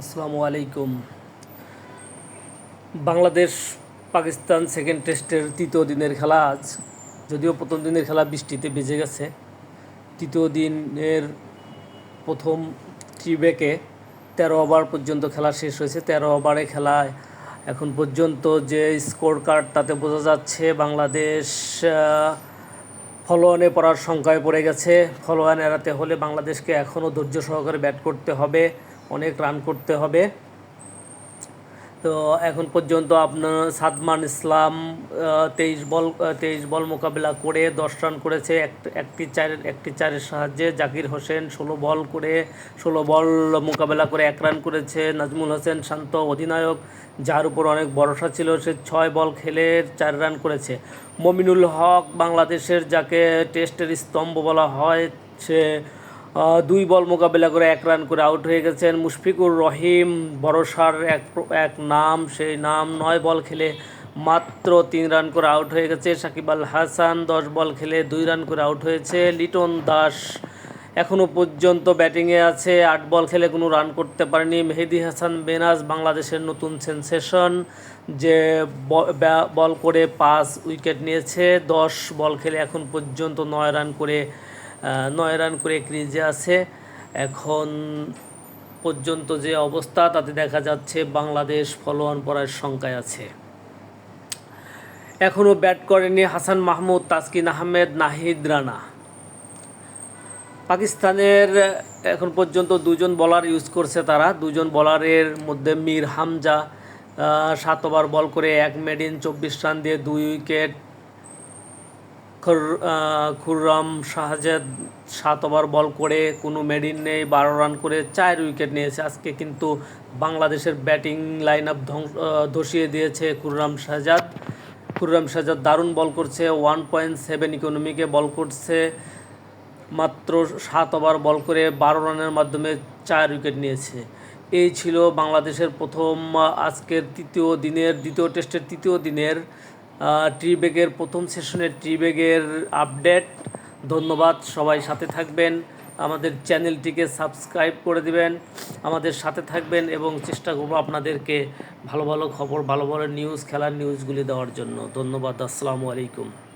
আসসালামু আলাইকুম। বাংলাদেশ পাকিস্তান সেকেন্ড টেস্টের তৃতীয় দিনের খেলা আজ। যদিও প্রথম দিনের খেলা বৃষ্টিতে বেজে গেছে, তৃতীয় দিনের প্রথম ট্রিবেকে তেরো ওভার পর্যন্ত খেলা শেষ হয়েছে। তেরো ওভারে খেলায় এখন পর্যন্ত যে স্কোর কার্ড তাতে বোঝা যাচ্ছে বাংলাদেশ ফলোয়ানে পড়ার সংখ্যায় পড়ে গেছে। ফলোয়ান এড়াতে হলে বাংলাদেশকে এখনও ধৈর্য সহকারে ব্যাট করতে হবে। অনেক রান করতে হবে। তো এখন পর্যন্ত আপনার সাদমান ইসলাম তেইশ বল তেইশ বল মোকাবিলা করে দশ রান করেছে। এক- একটি চারের একটি চারের সাহায্যে জাকির হোসেন ষোলো বল করে, ষোলো বল মোকাবেলা করে এক রান করেছে। নাজমুল হোসেন শান্ত অধিনায়ক, যার উপর অনেক ভরসা ছিল, সে ছয় বল খেলে চার রান করেছে। মমিনুল হক বাংলাদেশের যাকে টেস্টের স্তম্ভ বলা হয়, সে দুই বল মোকাবেলা করে এক রান করে আউট হয়ে গেছেন মুশফিকুর রহিম। ভরসার এক এক নাম, সেই নাম নয় বল খেলে মাত্র তিন রান করে আউট হয়ে গেছে সাকিব আল হাসান। দশ বল খেলে দুই রান করে আউট হয়েছে লিটন দাস। এখনও পর্যন্ত ব্যাটিংয়ে আছে, আট বল খেলে কোনো রান করতে পারেনি। মেহেদি হাসান বেনাজ বাংলাদেশের নতুন সেন্সেশন, যে বল করে পাঁচ উইকেট নিয়েছে। দশ বল খেলে এখন পর্যন্ত নয় রান করে নয় রান করে ক্রিজে আছে। এখন পর্যন্ত যে অবস্থা, তাতে দেখা যাচ্ছে বাংলাদেশ ফলোয়ান পড়ার সংখ্যায় আছে। এখনও ব্যাট করেনি হাসান মাহমুদ, তাসকিন আহমেদ, নাহিদ রানা। পাকিস্তানের এখন পর্যন্ত দুজন বলার ইউজ করছে তারা। দুজন বলারের মধ্যে মীর হামজা সাত ওভার বল করে এক মেডিন চব্বিশ রান দিয়ে দুই উইকেট খুররাম শাহজাদ সাত ওভার বল করে কোনো মেডিন নেই, বারো রান করে চার উইকেট নিয়েছে। আজকে কিন্তু বাংলাদেশের ব্যাটিং লাইন আপ ধসিয়ে দিয়েছে খুররাম শাহজাদ। খুররাম শাহজাদ দারুণ বল করছে ওয়ান পয়েন্ট সেভেন ইকোনমিকে বল করছে। মাত্র সাত ওভার বল করে বারো রানের মাধ্যমে চার উইকেট নিয়েছে। এই ছিল বাংলাদেশের প্রথম আজকের তৃতীয় দিনের, দ্বিতীয় টেস্টের তৃতীয় দিনের ট্রি ব্যাগের প্রথম সেশনের ট্রি ব্যাগের আপডেট। ধন্যবাদ, সবাই সাথে থাকবেন। আমাদের চ্যানেলটিকে সাবস্ক্রাইব করে দিবেন। আমাদের সাথে থাকবেন এবং চেষ্টা করব আপনাদেরকে ভালো ভালো খবর, ভালো ভালো নিউজ, খেলার নিউজগুলি দেওয়ার জন্য। ধন্যবাদ, আসসালামু আলাইকুম।